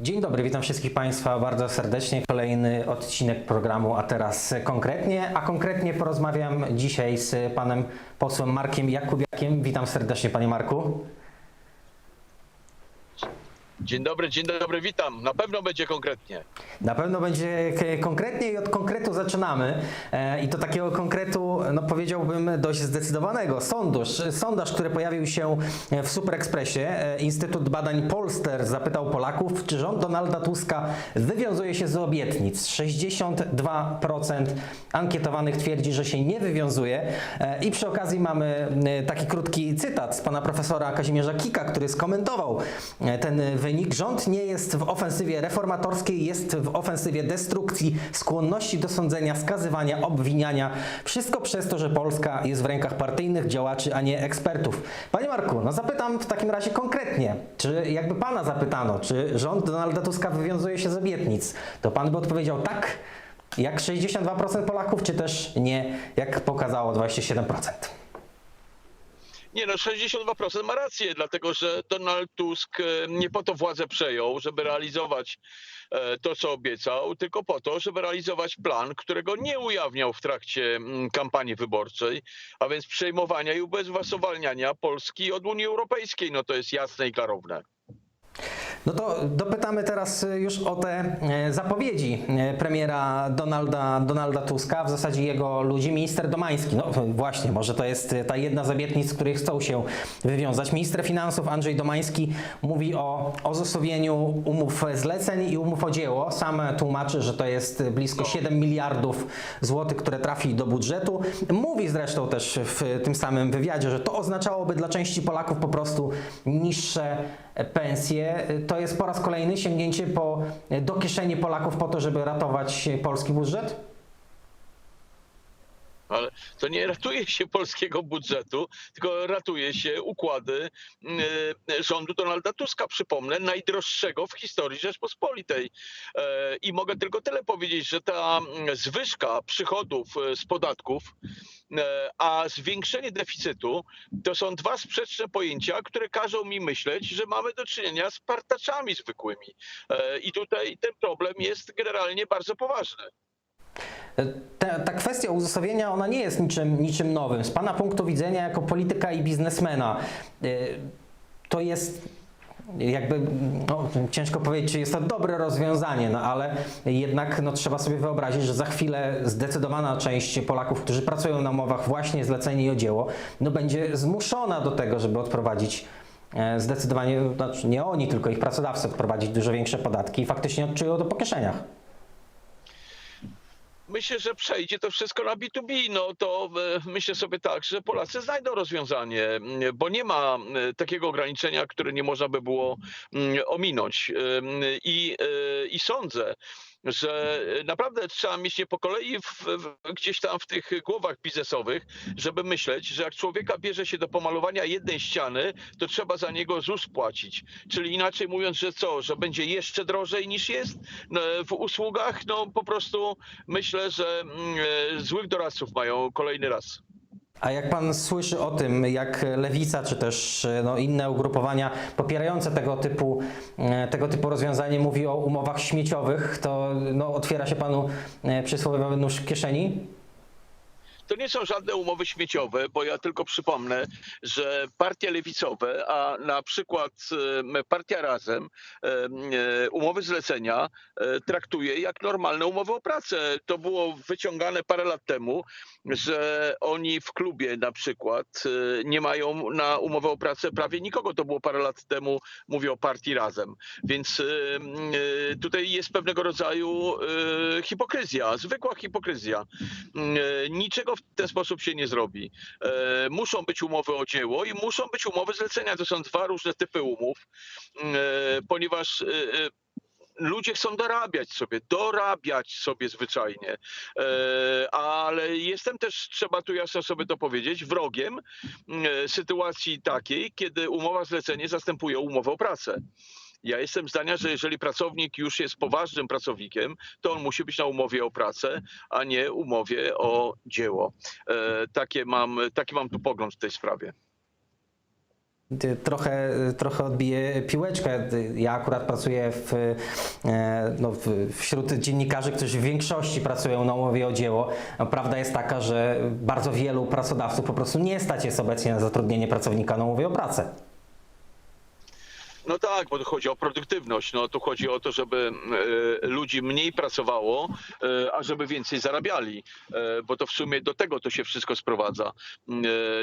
Dzień dobry, witam wszystkich Państwa bardzo serdecznie. Kolejny odcinek programu, a teraz konkretnie, a konkretnie porozmawiam dzisiaj z panem posłem Markiem Jakubiakiem. Witam serdecznie, panie Marku. Dzień dobry, dzień dobry, witam. Na pewno będzie konkretnie. Na pewno będzie konkretnie i od konkretu zaczynamy. E, I to takiego konkretu, no powiedziałbym, dość zdecydowanego. Sondaż, sondaż który pojawił się w Super Expressie. E, Instytut Badań Polster zapytał Polaków, czy rząd Donalda Tuska wywiązuje się z obietnic. 62% ankietowanych twierdzi, że się nie wywiązuje. E, I przy okazji mamy taki krótki cytat z pana profesora Kazimierza Kika, który skomentował ten wynik. Rząd nie jest w ofensywie reformatorskiej, jest w ofensywie destrukcji, skłonności do sądzenia, skazywania, obwiniania. Wszystko przez to, że Polska jest w rękach partyjnych działaczy, a nie ekspertów. Panie Marku, no zapytam w takim razie konkretnie, czy jakby pana zapytano, czy rząd Donalda Tuska wywiązuje się z obietnic, to pan by odpowiedział tak, jak 62% Polaków, czy też nie, jak pokazało 27%. Nie no, 62% ma rację, dlatego że Donald Tusk e, nie po to władzę przejął, żeby realizować e, to, co obiecał, tylko po to, żeby realizować plan, którego nie ujawniał w trakcie kampanii wyborczej, a więc przejmowania i ubezwłasowalniania Polski od Unii Europejskiej. No to jest jasne i klarowne. No to dopytamy teraz y, już o te e, zapowiedzi e, premiera Donalda, Donalda Tuska, w zasadzie jego ludzi, minister Domański. No właśnie, może to jest ta jedna z obietnic, z których chcą się wywiązać. Minister finansów Andrzej Domański mówi o ozosowieniu umów zleceń i umów o dzieło. Sam tłumaczy, że to jest blisko 7 miliardów złotych, które trafi do budżetu. Mówi zresztą też w tym samym wywiadzie, że to oznaczałoby dla części Polaków po prostu niższe pensje. To jest po raz kolejny sięgnięcie po, do kieszeni Polaków po to, żeby ratować polski budżet? Ale to nie ratuje się polskiego budżetu, tylko ratuje się układy e, rządu Donalda Tuska, przypomnę, najdroższego w historii Rzeczpospolitej. E, I mogę tylko tyle powiedzieć, że ta mm, zwyżka przychodów e, z podatków, a zwiększenie deficytu to są dwa sprzeczne pojęcia, które każą mi myśleć, że mamy do czynienia z partaczami zwykłymi. E, I tutaj ten problem jest generalnie bardzo poważny. Ta, ta kwestia uzasadnienia, ona nie jest niczym, niczym nowym. Z Pana punktu widzenia jako polityka i biznesmena, y, to jest jakby, no, ciężko powiedzieć, czy jest to dobre rozwiązanie, no ale jednak no, trzeba sobie wyobrazić, że za chwilę zdecydowana część Polaków, którzy pracują na umowach właśnie zlecenie i o dzieło, no będzie zmuszona do tego, żeby odprowadzić e, zdecydowanie, znaczy nie oni, tylko ich pracodawcy odprowadzić dużo większe podatki i faktycznie odczują to po kieszeniach. Myślę, że przejdzie to wszystko na B2B. No to e, myślę sobie tak, że Polacy znajdą rozwiązanie, m, bo nie ma m, takiego ograniczenia, które nie można by było m, ominąć. Ym, I, e, i sądzę, że naprawdę trzeba mieć nie po kolei w, w, gdzieś tam w tych głowach biznesowych, żeby myśleć, że jak człowieka bierze się do pomalowania jednej ściany, to trzeba za niego ZUS płacić. Czyli inaczej mówiąc, że co, że będzie jeszcze drożej niż jest no, w usługach, no po prostu myślę, że mm, e, złych doradców mają kolejny raz. A jak pan słyszy o tym, jak Lewica czy też no, inne ugrupowania popierające tego typu, e, tego typu rozwiązanie mówi o umowach śmieciowych, to no, otwiera się panu e, przysłowiowy nóż w kieszeni? To nie są żadne umowy śmieciowe, bo ja tylko przypomnę, że partie lewicowe, a na przykład em, partia Razem em, e, umowy zlecenia e, traktuje jak normalne umowy o pracę. To było wyciągane parę lat temu, że oni w klubie na przykład e, nie mają na umowę o pracę prawie nikogo. To było parę lat temu, mówię o partii Razem. Więc e, tutaj jest pewnego rodzaju e, hipokryzja, zwykła hipokryzja. Mm, w ten sposób się nie zrobi. E, Muszą być umowy o dzieło i muszą być umowy zlecenia. To są dwa różne typy umów, mm, e, ponieważ e, ludzie chcą dorabiać sobie, dorabiać sobie zwyczajnie. Ale jestem też, trzeba tu jasno sobie to powiedzieć, wrogiem mm, sytuacji takiej, kiedy umowa zlecenie zastępuje umowę o pracę. Ja jestem zdania, że jeżeli pracownik już jest poważnym pracownikiem, to on musi być na umowie o pracę, a nie umowie o dzieło. E, takie mam, taki mam tu pogląd w tej sprawie. Trochę, trochę odbiję piłeczkę. Ja akurat pracuję w, e, no, wśród dziennikarzy, którzy w większości pracują na umowie o dzieło. Prawda jest taka, że bardzo wielu pracodawców po prostu nie stać jest obecnie na zatrudnienie pracownika na umowie o pracę. No tak, bo tu chodzi o produktywność. No tu chodzi o to, żeby e, ludzi mniej pracowało, e, a żeby więcej zarabiali, e, bo to w sumie do tego to się wszystko sprowadza.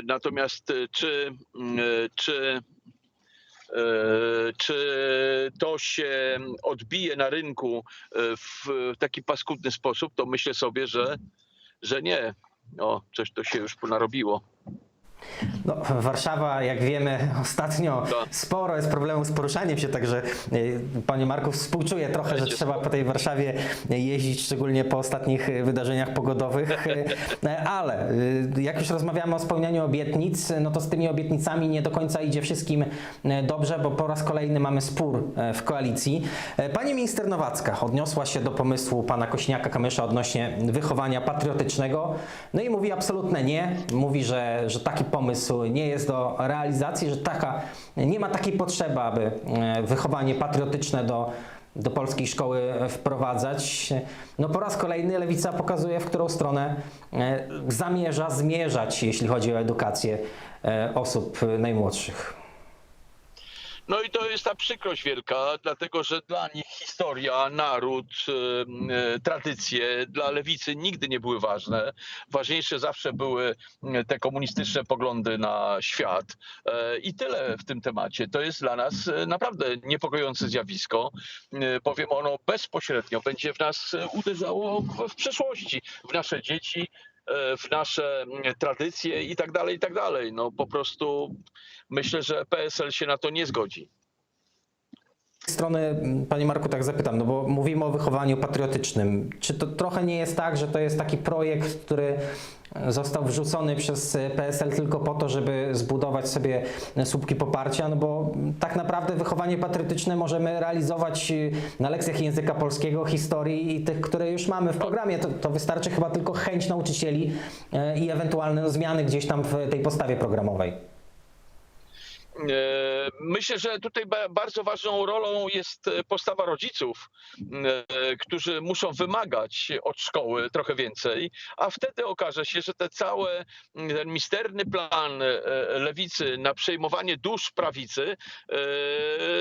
Natomiast czy, m, e, czy czy to się odbije na rynku w taki paskudny sposób, to myślę sobie, że, że nie. O, coś to się już ponarobiło. No, Warszawa, jak wiemy, ostatnio Tak. sporo jest problemów z poruszaniem się, także y, panie Marku, współczuję trochę, że trzeba po tej Warszawie jeździć, szczególnie po ostatnich wydarzeniach pogodowych, y, ale y, jak już rozmawiamy o spełnianiu obietnic, no to z tymi obietnicami nie do końca idzie wszystkim dobrze, bo po raz kolejny mamy spór w koalicji. Pani minister Nowacka odniosła się do pomysłu pana Kośniaka-Kamysza odnośnie wychowania patriotycznego, no i mówi absolutne nie, mówi, że, że taki pomysł nie jest do realizacji, że taka, nie ma takiej potrzeby, aby e, wychowanie patriotyczne do, do polskiej szkoły wprowadzać. No po raz kolejny Lewica pokazuje, w którą stronę e, zamierza zmierzać, jeśli chodzi o edukację e, osób najmłodszych. No i to jest ta przykrość wielka, dlatego że dla nich historia, naród, e, e, tradycje dla lewicy nigdy nie były ważne. Ważniejsze zawsze były e, te komunistyczne poglądy na świat. E, I tyle w tym temacie. To jest dla nas naprawdę niepokojące zjawisko. Powiem ono bezpośrednio będzie w nas uderzało w, przeszłości, w nasze dzieci, w nasze mm, tradycje i tak dalej, i tak dalej. No po prostu myślę, że PSL się na to nie zgodzi. Strony, m, Panie Marku, tak zapytam, no bo mówimy o wychowaniu patriotycznym. Czy to trochę nie jest tak, że to jest taki projekt, który został wrzucony przez e, PSL tylko po to, żeby zbudować sobie słupki poparcia? No bo m, tak naprawdę wychowanie patriotyczne możemy realizować y, na lekcjach języka polskiego, historii i tych, które już mamy w programie. To, to wystarczy chyba tylko chęć nauczycieli e, i ewentualne zmiany gdzieś tam w tej postawie programowej. E, Myślę, że tutaj ba- bardzo ważną rolą jest e, postawa rodziców, e, którzy muszą wymagać od szkoły trochę więcej, a wtedy okaże się, że te całe, ten misterny plan lewicy na przejmowanie dusz prawicy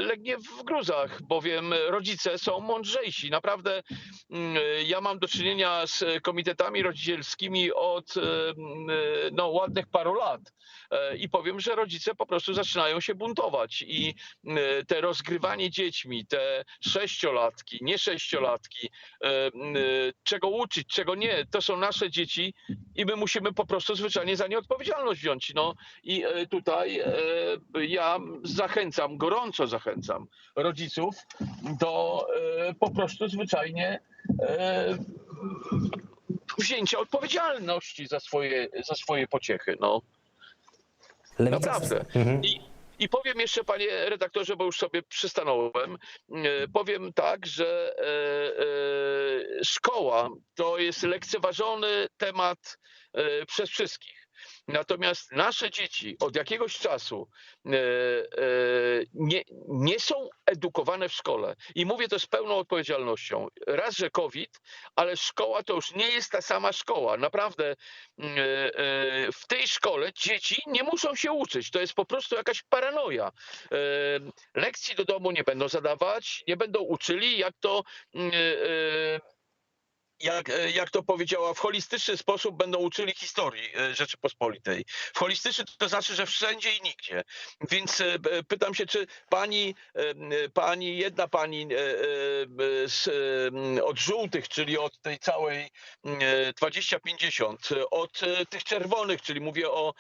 legnie w gruzach, bowiem rodzice są mądrzejsi. Naprawdę ja mam do czynienia z komitetami rodzicielskimi od no, ładnych paru lat. I powiem, że rodzice po prostu zaczynają się buntować i te rozgrywanie dziećmi, te sześciolatki, nie sześciolatki, e, czego uczyć, czego nie, to są nasze dzieci i my musimy po prostu zwyczajnie za nie odpowiedzialność wziąć. No i e, tutaj e, ja zachęcam, gorąco zachęcam rodziców do po prostu zwyczajnie wzięcia odpowiedzialności za swoje, za swoje pociechy. No. Lewica- Naprawdę. Mhm. I, I powiem jeszcze, panie redaktorze, bo już sobie przystanąłem, e, powiem tak, że e, e, szkoła to jest lekceważony temat przez wszystkich. Natomiast nasze dzieci od jakiegoś czasu nie, nie są edukowane w szkole. I mówię to z pełną odpowiedzialnością. Raz, że COVID, ale szkoła to już nie jest ta sama szkoła. Naprawdę mm, e, e, w tej szkole dzieci nie muszą się uczyć. To jest po prostu jakaś paranoja. E, Lekcji do domu nie będą zadawać, nie będą uczyli, jak to. Jak, e, jak to powiedziała, w holistyczny sposób będą uczyli historii e, Rzeczypospolitej. W holistyczny to znaczy, że wszędzie i nigdzie. Więc e, pytam się, czy pani, pani jedna pani z, od żółtych, czyli od tej całej m, e, 20-50, e, od tych czerwonych, czyli mówię o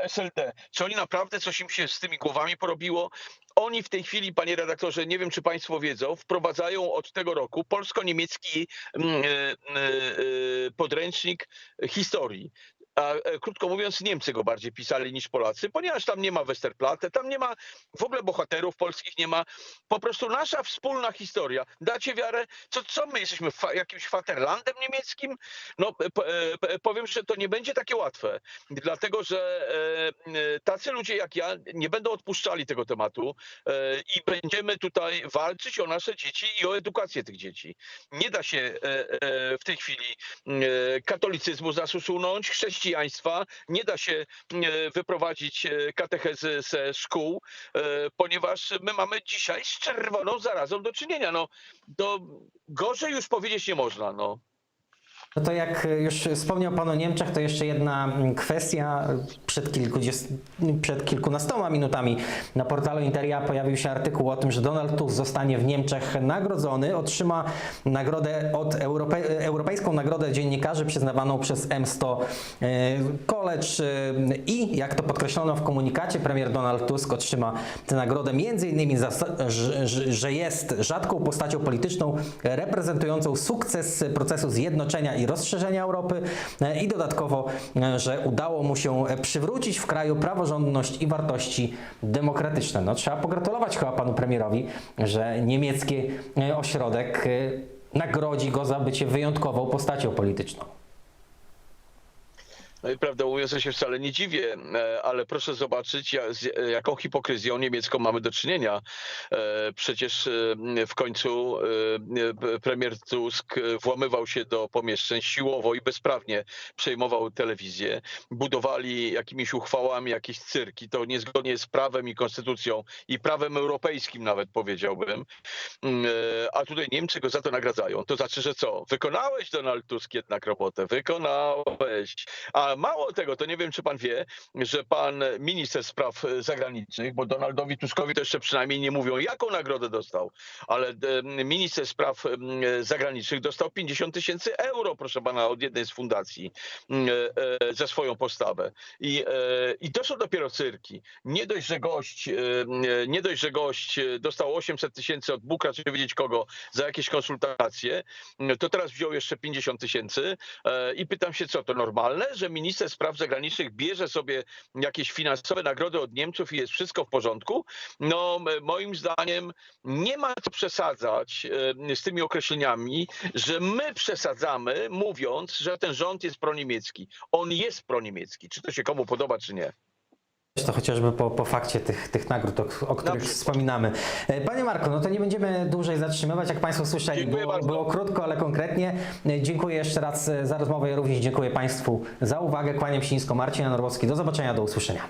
SLD, czy oni naprawdę coś im się z tymi głowami porobiło? Oni w tej chwili, panie redaktorze, nie wiem czy państwo wiedzą, wprowadzają od tego roku polsko-niemiecki mm, e, e, e, podręcznik historii. A e, krótko mówiąc Niemcy go bardziej pisali niż Polacy, ponieważ tam nie ma Westerplatte, tam nie ma w ogóle bohaterów polskich, nie ma. Po prostu nasza wspólna historia. Dacie wiarę, co, co my jesteśmy fa- jakimś Vaterlandem niemieckim? No powiem, że to nie będzie takie łatwe, dlatego że e, tacy ludzie jak ja nie będą odpuszczali tego tematu e, i będziemy tutaj walczyć o nasze dzieci i o edukację tych dzieci. Nie da się w tej chwili katolicyzmu nas usunąć, chrześcijaństwa, nie da się e, wyprowadzić e, katechezy ze szkół, e, ponieważ my mamy dzisiaj z czerwoną zarazą do czynienia. No, to gorzej już powiedzieć nie można. No. No to jak już wspomniał Pan o Niemczech, to jeszcze jedna kwestia. Przed, przed kilkunastoma minutami na portalu Interia pojawił się artykuł o tym, że Donald Tusk zostanie w Niemczech nagrodzony. Otrzyma nagrodę od Europe- Europejską Nagrodę Dziennikarzy przyznawaną przez M100 e, College e, i jak to podkreślono w komunikacie, premier Donald Tusk otrzyma tę nagrodę innymi za, że, jest rzadką postacią polityczną reprezentującą sukces procesu zjednoczenia rozszerzenia Europy e, i dodatkowo, e, że udało mu się e, przywrócić w kraju praworządność i wartości demokratyczne. No, trzeba pogratulować chyba panu premierowi, że niemiecki ośrodek nagrodzi go za bycie wyjątkową postacią polityczną. No i prawdę mówiąc, ja się wcale nie dziwię, e, ale proszę zobaczyć, z e, jaką hipokryzją niemiecką mamy do czynienia. E, Przecież w końcu premier Tusk włamywał się do pomieszczeń siłowo i bezprawnie przejmował telewizję. Budowali jakimiś uchwałami jakieś cyrki. To niezgodnie z prawem i konstytucją i prawem europejskim nawet powiedziałbym. Mm, A tutaj Niemcy go za to nagradzają. To znaczy, że co? Wykonałeś Donald Tusk jednak robotę. Wykonałeś. A mało tego, to nie wiem, czy pan wie, że pan minister spraw e, zagranicznych, bo Donaldowi Tuskowi to jeszcze przynajmniej nie mówią, jaką nagrodę dostał, ale e, minister spraw e, zagranicznych dostał 50 tysięcy euro, proszę pana, od jednej z fundacji za swoją postawę. I, I to są dopiero cyrki. Nie dość, że gość, nie dość, że gość dostał 800 tysięcy od Bóg, raczej wiedzieć kogo, za jakieś konsultacje, to teraz wziął jeszcze 50 tysięcy i pytam się, co to normalne, że minister spraw zagranicznych bierze sobie jakieś finansowe nagrody od Niemców i jest wszystko w porządku? No, moim zdaniem nie ma co przesadzać e, z tymi określeniami, że my przesadzamy, mówiąc, że ten rząd jest proniemiecki. On jest proniemiecki, czy to się komu podoba, czy nie. To chociażby po, po fakcie tych, tych nagród, o, o których przykład. wspominamy. E, Panie Marku, no to nie będziemy dłużej zatrzymywać. Jak Państwo słyszeli, Dziękuję było, bardzo. było krótko, ale konkretnie. E, Dziękuję jeszcze raz e, za rozmowę. Ja również dziękuję Państwu za uwagę. Kłaniam się nisko. Marcin Norwowski. Do zobaczenia, do usłyszenia.